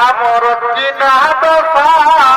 আমার কিনা দশা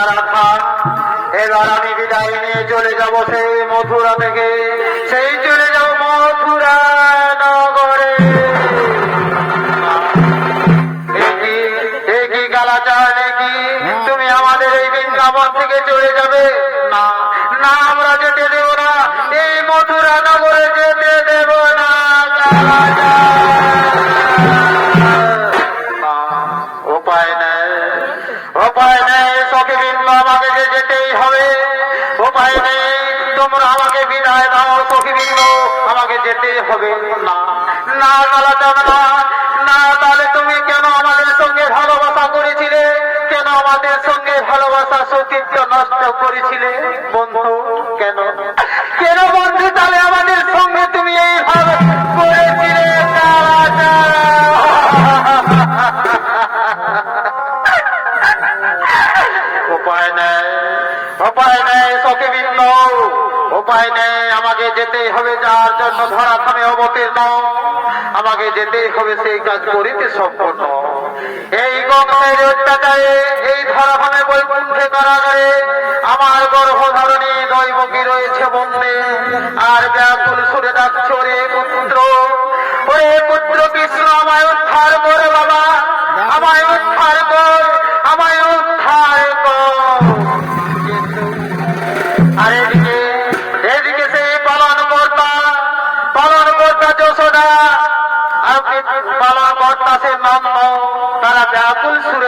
বেন্দারা এবার আমি বিদায় নিয়ে চলে যাব সেই মথুরা থেকে। সেই চলে যাব মথুরা নগরে। আমাকে যেতেই হবে। না না না, তাহলে তুমি কেন আমাদের সঙ্গে ভালোবাসা করেছিলে? কেন আমাদের সঙ্গে ভালোবাসা সতীর্য নষ্ট করেছিলে? বন্ধু, কেন? কেন বন্ধু, তাহলে হবে যার জন্য ধরা থামে অবতীর্ণ। আমাকে যেতেই হবে সেই কাজ করিতে সম্পূর্ণ এই গঙ্গের অত্যাচারে এই ধরাভামে বৈকুণ্ঠে কারাগারে, আমার গর্ভধারণী দৈবকী রয়েছে বন্যে আর ব্যাকুল সুরে ডাকছে, ওরে পুত্র ওরে পুত্র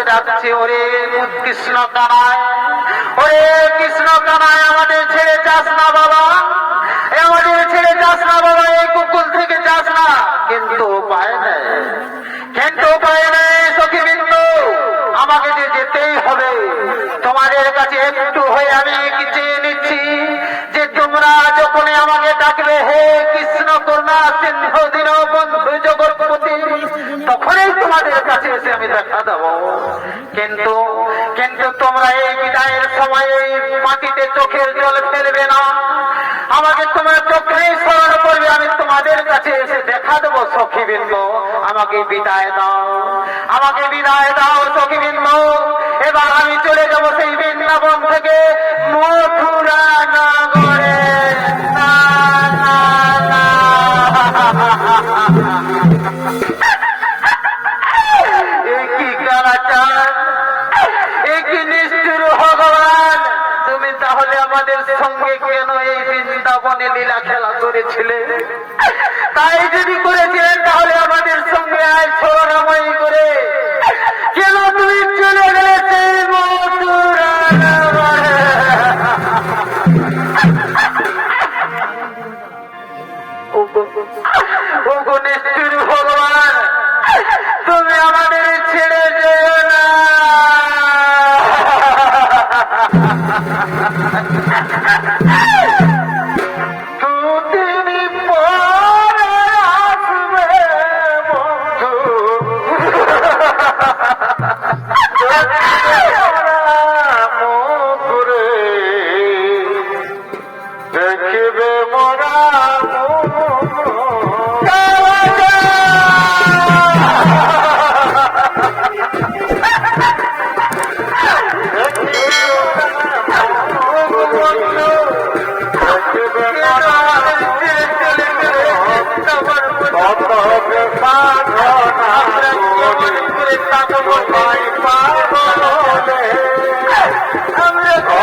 ডাকছে ওরে কৃষ্ণ কানায়। ওরে কৃষ্ণ কানায় আমাদের ছেড়ে চাস না বাবা। আমাদের ছেড়ে চাষ না বাবা, এই কুকুল থেকে চাস না। কিন্তু উপায় নেই। কিন্তু উপায় নেই, সখী বিন্দু। আমাকে যে যেতেই হবে, তোমাদের কাছে একটু হয়ে আমি কাছে এসে আমি দেখা দেব। কিন্তু কিন্তু তোমরা এই বিদায়ের সময় মাটিতে চোখের জল ফেলবে না। আমাকে তোমার চোখেই স্মরণ করবে আমি তোমাদের কাছে এসে দেখা দেবো সখীবৃন্দ। আমাকে বিদায় দাও। আমাকে বিদায় দাও সখীবৃন্দ। এবার আমি চলে যাব সেই বৃন্দাবন থেকে মথুরা না, না, না। এ কি কারাচার এ কি নিষ্ঠুর ভগবান তুমি তাহলে আমাদের সঙ্গে কেন এই বৃন্দাবনে লীলা খেলা করেছিলেন তাই যদি করেছিলেন তাহলে আমরা